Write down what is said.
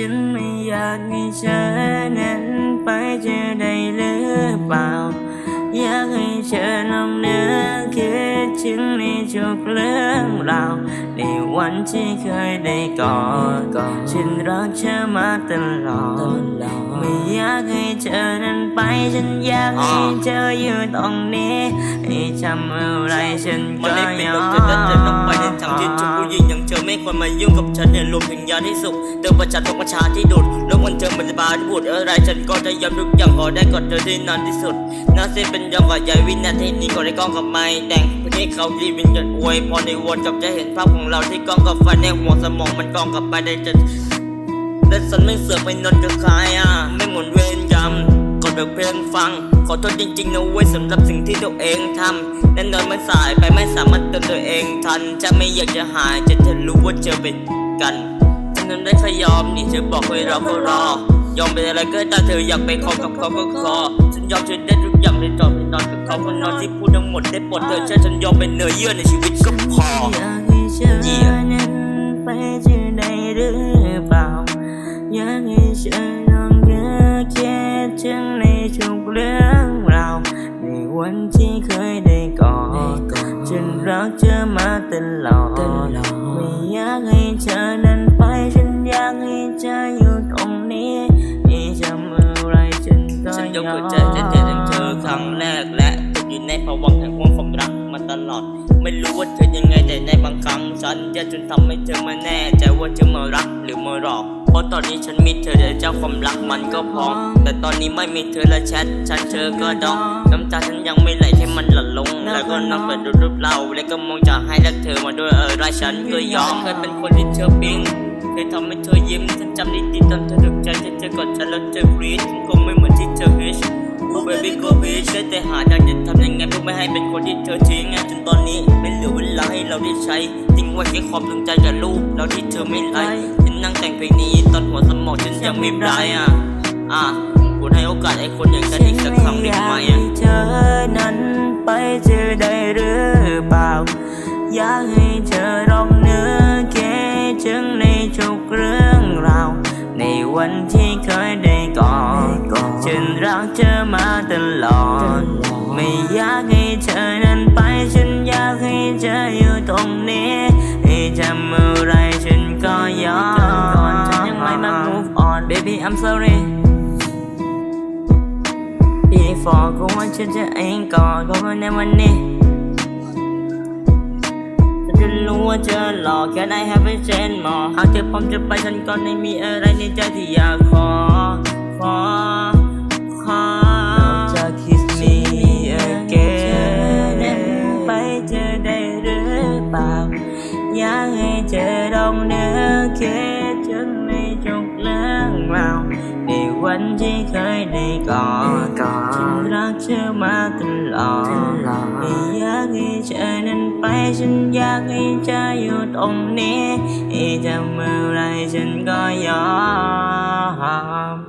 ฉันไม่อยากให้เธอนั้นไปจอได้หรือเปล่า อยากให้เธอลองนึกคิดถึงในทุกเรื่องราวในวันที่เคยได้กอดฉันรักเธอมาตลอดไม่อยากให้เธอนั้นไป ฉันอยากให้เธออยู่ตรงนี้ให้ทำอะไรฉันมันก็ไม่เป็นยหรออกมเธอจะต้องไปในทางที่ทุกผู้หญิง ไม่ควรมายุ่งกับฉันเนี่ยรวมถึงยาที่สุขเติมประชาตกประชาที่ดุดแล้ววันเธอมันจะบาที่พูดอะไรฉันก็จะยอมทุกอย่างขอได้กอดเธอที่นานที่สุดน่าเสียเป็นยอมกับยายวินาทีนี้ก็ได้กล้องกับไม้แต่งเพื่อให้เขาที่วินกันอวยพอในวนกับจะเห็นภาพของเราที่กล้องกับไฟในหัวสมองมันกล้องกับไปได้จะและฉันไม่เสือกไปนอนกับใครอะไม่หมุนเวรกรรมกดแบบเพลงฟัง ขอโทษจริงๆนะเว้ยสำหรับสิ่งที่ตัวเองทำแน่นอนมันสายไปไม่สามารถเทันจะไม่อยากจะหายจะจะรู้ว่าเจอเป็นกันฉันนั้นได้แค่ยอมนี่เธอบอกให้เราก็รอยอมเป็นอะไรก็ได้เธออยากไปขอกับเขาก็ขอฉันยอมเธอได้ทุกอย่างได้จอบได้นอนกับเขาก็นอนที่พูดทั้งหมดได้ปลดเธอใช่ฉันยอมเป็นเนื้อเยื่อในชีวิตก็พอยากให้เธอนั้นไปเจอได้หรือเปล่าอยากให้เธอลองเลือกคิดถึงในทุกเรื่องราวในวันที่ รักเธอมาตลอดไม่อยากให้เธอนั้นไป ฉันอยากให้เธออยู่ตรงนี้ให้ทำอะไรฉันก็ฉันยกยอหัวมใจจะเจอทั้งเธอครั้งแรกและตกอยู่ในภวังค์แห่งความความรักมาตลอด ไม่รู้ว่าเธอยังไงแต่ในบางครั้ง ฉันจะจนทำให้เธอมาแน่ใจว่าเธอมารักหรือมาหลอกเพราะตอนนี้ฉันมีเธอแต่เจ้าความรักมันก็พองแต่ตอนนี้ไม่มีเธอและแชทฉันเธอก็ดองน้ำตาฉันยังไม่ไหลให้มันหลั่นลง แล้วก็นั่งไปดูรูปเรา แล้วก็มองจะให้รักเธอมาด้วยเออไรฉันก็ยอมเคยเป็นคนที่เธอปิ๊งเคยทำให้เธอยิ้มฉันจำได้ดีตอนเธอถูกใจที่เธอกอดฉันแล้วเธอกรี๊ดฉันคงไม่เหมือนที่เธอ wish โอ้ baby go bitch ได้แต่หาทางจะทำยังไงเพื่อไม่ให้เป็นคนที่เธอทิ้งอะจนตอนนี้ไม่เหลือเวลาให้เราได้ใช้ทิ้งไว้แค่ความทรงใจกับรูปแล้วที่เธอไม่ไลค์ฉันนั่งแต่งเพลงนี้ตอนหัวสมองฉันยังไม่ไร้อะอะกูให้โอกาสไอ้คนอย่างฉันอีกสักครั้งได้ไหม เจอได้หรือเปล่า อยากให้เธอลองนึกคิดถึงในทุกเรื่องราว ในวันที่เคยได้กอดฉันรักเธอมาตลอด ไม่อยากให้เธอนั้นไป ฉันอยากให้เธออยู่ตรงนี้ให้ทำอะไรฉันก็ยอมฉันยังไม่มา move on baby I'm sorry พี่ฟอก็ว่าฉันจะเองก่อนก็ในวันนี้ฉันจะรู้ว่าเธอหลอก Can I have a chance more หากเธอพร้อมจะไปฉันก็ไม่มีอะไรในใจที่อยากขอ ขอ ขอจะ kiss me again ไปเธอได้หรือเปล่าอยากให้เธอ วันที่เคยได้กอดฉันรักเธอมาตลอดไม่อยากให้เธอนั้นไป ฉันอยากให้เธออยู่ตรงนี้ให้ทำอไรฉันก็ยอม